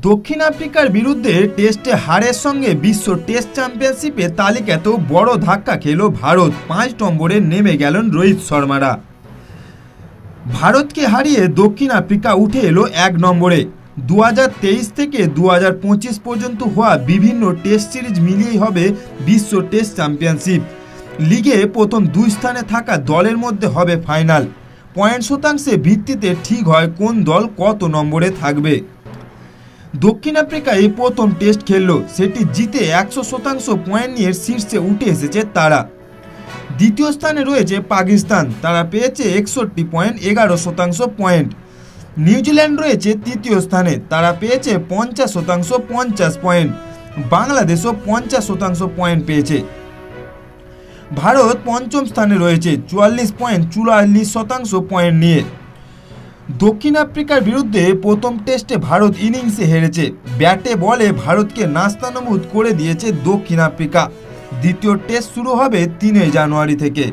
দক্ষিণ আফ্রিকার বিরুদ্ধে টেস্টে হারের সঙ্গে বিশ্ব টেস্ট চ্যাম্পিয়নশিপে তালিকাতেও বড় ধাক্কা খেল ভারত। পাঁচ নম্বরে নেমে গেলেন রোহিত শর্মারা। ভারতকে হারিয়ে দক্ষিণ আফ্রিকা উঠে এলো এক নম্বরে। দু হাজার তেইশ থেকে দু হাজার পঁচিশ পর্যন্ত হওয়া বিভিন্ন টেস্ট সিরিজ মিলিয়েই হবে বিশ্ব টেস্ট চ্যাম্পিয়নশিপ। লিগে প্রথম দুই স্থানে থাকা দলের মধ্যে হবে ফাইনাল। পয়েন্ট শতাংশে ভিত্তিতে ঠিক হয় কোন দল কত নম্বরে থাকবে। দক্ষিণ আফ্রিকা এই প্রথম টেস্ট খেললো সেটি জিতে একশো শতাংশ পয়েন্ট নিয়ে শীর্ষে উঠে এসেছে তারা। দ্বিতীয় স্থানে রয়েছে পাকিস্তান। তারা পেয়েছে একষট্টি পয়েন্ট এগারো শতাংশ পয়েন্ট। নিউজিল্যান্ড রয়েছে তৃতীয় স্থানে। তারা পেয়েছে পঞ্চাশ শতাংশ পঞ্চাশ পয়েন্ট। বাংলাদেশও পঞ্চাশ শতাংশ পয়েন্ট পেয়েছে। ভারত পঞ্চম স্থানে রয়েছে চুয়াল্লিশ পয়েন্ট চুয়াল্লিশ শতাংশ পয়েন্ট নিয়ে। দক্ষিণ আফ্রিকার বিরুদ্ধে প্রথম টেস্টে ভারত ইনিংসে হেরেছে। ব্যাটে বলে ভারতকে নাস্তানমুদ করে দিয়েছে দক্ষিণ আফ্রিকা। দ্বিতীয় টেস্ট শুরু হবে তিনই জানুয়ারি থেকে।